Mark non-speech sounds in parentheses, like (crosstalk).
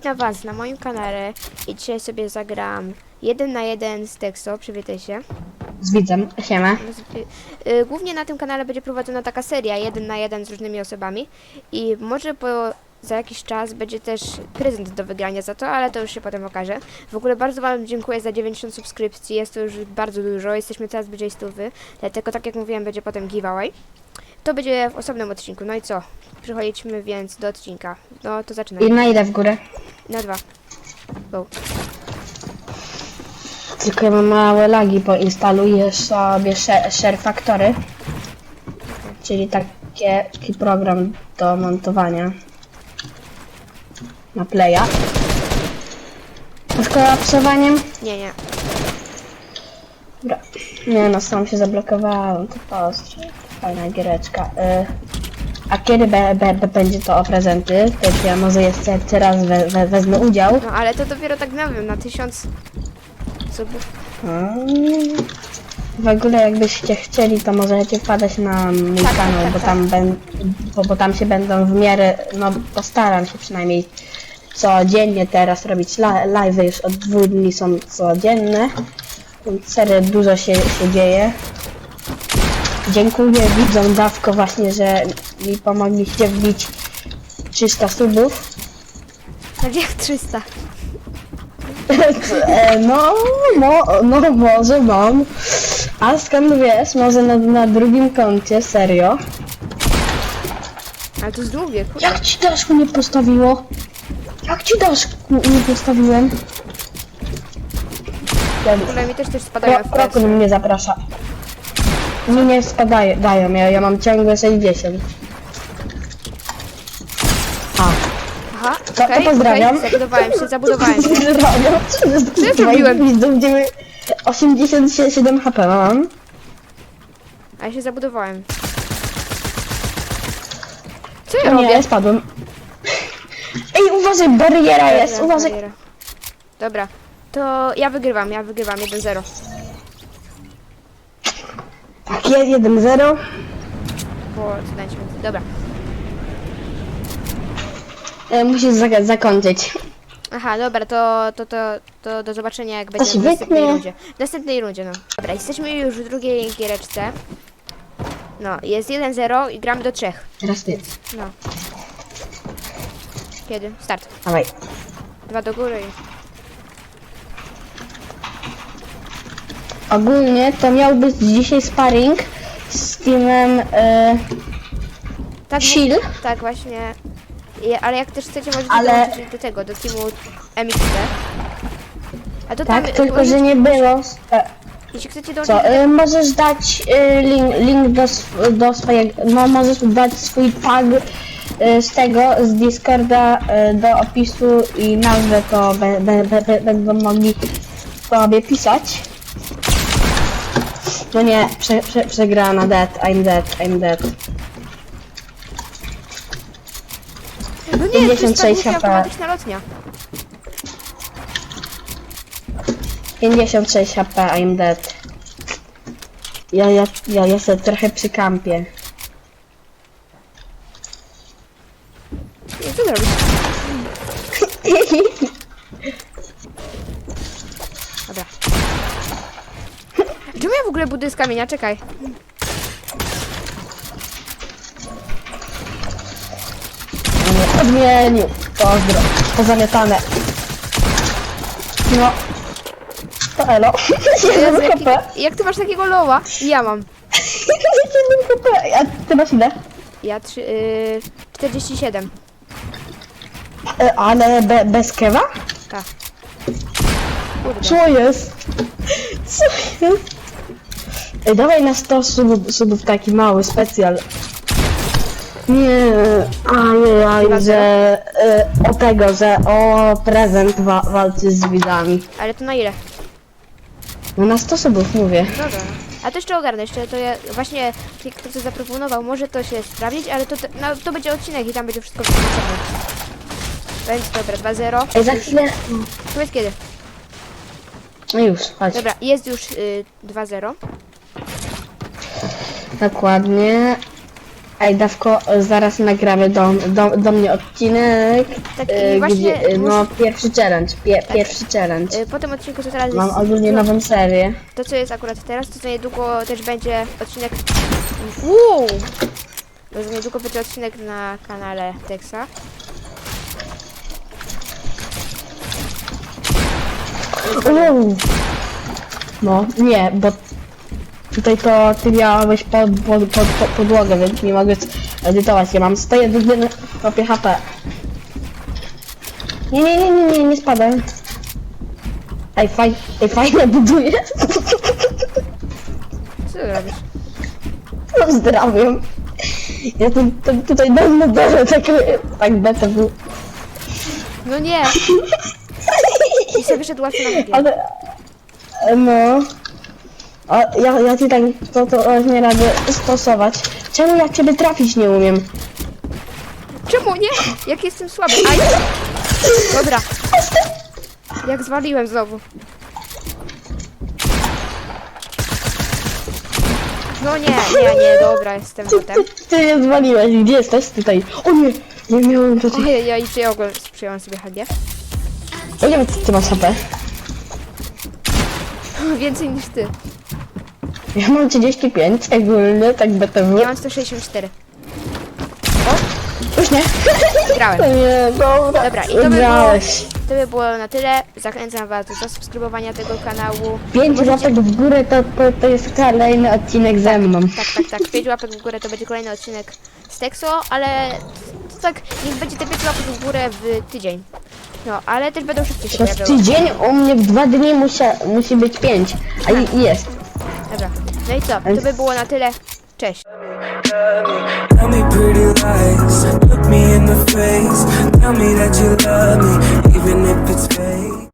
Witam was na moim kanale i dzisiaj sobie zagram 1 na 1 z Texo, przywitaj się. Z widzem, siema. Y, y, Głównie na tym kanale będzie prowadzona taka seria 1 na 1 z różnymi osobami i może po, za jakiś czas będzie też prezent do wygrania za to, ale to już się potem okaże. W ogóle bardzo wam dziękuję za 90 subskrypcji, jest to już bardzo dużo, jesteśmy coraz bliżej stówy, dlatego tak jak mówiłem będzie potem giveaway. To będzie w osobnym odcinku, no i co? Przechodzimy więc do odcinka. No to zaczynamy. I na ile w górę? Na dwa. Go. Tylko ja mam małe lagi, bo instaluję sobie Share, Factory. Czyli takie, taki program do montowania na playa. Z kolapsowaniem? Nie, nie. Dobra. Nie no, sam się zablokowałem, to postrze. Fajna giereczka. Y, a kiedy be, be, be, będzie to o prezenty? To ja może jeszcze teraz we, we, wezmę udział. No ale to dopiero tak na wiem, na tysiąc subów. Mm. W ogóle jakbyście chcieli, to możecie wpadać na mój Tak, tak, kanał, tak, bo tak. tam ben, bo, bo tam się będą w miarę, no postaram się przynajmniej codziennie teraz robić li- live już od dwóch dni są codzienne. Serio dużo się, się dzieje. Dziękuję widzom Dawko właśnie, że mi pomogliście wbić 300 subów. Tak jak 300. (laughs) E, No, no, no może mam. A skąd wiesz, może na, na drugim koncie, serio? Ale to jest długie, kurde. Jak ci daszku nie postawiło? Jak ci daszku nie postawiłem? Ogóle mi też też spadają Kro, mnie zaprasza. Mi nie spadają, dają, ja, ja mam ciągle 60. A, Aha, to okej, pozdrawiam. okej, zabudowałem się, zabudowałem się. Pozdrawiam. Co ja zrobiłem? Widzów, gdzie my 87 HP mam. A ja się zabudowałem. Co ja O robię? nie, spadłem. Ej, uważaj, bariera jest, Dobra, uważaj. bariera. Dobra, to ja wygrywam, ja wygrywam 1-0. Tak, jest 1-0. Bo co dać więcej. Dobra. E, musisz zak- zakończyć. Aha, dobra, to, to, to, to do zobaczenia jak będzie się w następnej wytnie. rundzie. W następnej rundzie, no. Dobra, jesteśmy już w drugiej giereczce. No, jest 1-0 i gramy do 3. Teraz ty. No. Kiedy? Start. Dawaj. Dwa do góry i... Ogólnie to miał być dzisiaj sparring z teamem e, Tak, Shield? Tak, właśnie. I, ale jak też chcecie, możecie Ale- dołączyć do tego, do teamu MXT. A to tak, tam, tylko że nie było. E, Jeśli chcecie dołączyć co, do e, możesz dać e, link, link do, sw- do swojego. No, możesz dać swój tag e, z tego, z Discorda e, do opisu i nazwę to be, be, be, be, będą mogli sobie pisać. No nie, prze, prze, przegrana, dead, I'm dead, I'm dead. No nie, to jest 56 ta HP. automatyczna lotnia. 56 HP, I'm dead. Ja, ja, ja, ja sobie trochę przykampię. Nie, Co ty (laughs) ogóle buduję z kamienia? Czekaj. Odmienił. Pozdro. Pozamiatane. No. To elo. Jezu, 7 jaki, HP. jak ty masz takiego loła? Ja mam. 7 HP. A ty masz ile? Ja trzy, y, 47. E, ale be, bez kewa? Tak. Kurde. (laughs) Co jest? Co jest? Ej, dawaj na 100 subów, subów taki mały specjal. Nie, ajajaj, że e, o tego, że o prezent wa walczy z widzami. Ale to na ile? No na 100 subów mówię. Dobra. A to jeszcze ogarnę, jeszcze to ja właśnie ktoś to zaproponował, może to się sprawdzić, ale to, no, to będzie odcinek i tam będzie wszystko wytłumaczone. Więc dobra, 2-0. Ej, za chwilę... Powiedz kiedy. No już, chodź. Dobra, jest już y, 2-0. Dokładnie. Ej, Dawko, zaraz nagramy do, do, do mnie odcinek. Tak, i e, właśnie gdzie, e, no, pierwszy challenge. Pie, Pierwszy challenge. Y, Po tym odcinku, co teraz Mam jest, ogólnie nową serię. to co jest akurat teraz, to za niedługo też będzie odcinek... Uuu! To za niedługo będzie odcinek na kanale Texa. Uuu. No, nie, bo tutaj to ty miałeś pod, pod, pod, pod, podłogę, więc nie mogę edytować. Ja mam 101 kopie HP. Nie, nie, nie, nie, nie, nie spadaj. Ej, faj, ej, fajnie buduje. Co robisz? Pozdrawiam. Ja tu, tu, tutaj dam na dole tak, tak BTW. No nie! (laughs) I sobie wyszedł łatwo na wygię. Ale, no. A ja, ja ci tak to, to nie radzę stosować. Czemu ja ciebie trafić nie umiem? Czemu nie? Jak jestem słaby? Aj! Dobra. Jak zwaliłem znowu. No nie, nie, nie, dobra, jestem potem. Ty mnie zwaliłeś, gdzie jesteś tutaj? O nie, nie miałem tutaj. Ojej, ja i przyjąłem, przyjąłem sobie HG. O nie wiem, co ty masz HP. (laughs) Więcej niż ty. Ja mam 35 ogólnie, tak BTW. Ja mam 164. Już nie. Grałem. (laughs) Nie, dobra. Dobra, i to by było, Wygrałeś. to by było na tyle. Zachęcam Was do zasubskrybowania tego kanału. 5 Możecie- łapek w górę to, to, to jest kolejny odcinek ze mną. Tak, tak, tak. 5 łapek w górę to będzie kolejny odcinek z Texo, ale to tak, niech będzie te 5 łapek w górę w tydzień. No, ale też będą szybciej się Przez pojawiały. tydzień u mnie w dwa dni musia, musi być 5. A i- jest. No i co? To by było na tyle. Cześć. Tell me pretty lies, look me in the face. Tell me that you love me, even if it's fake.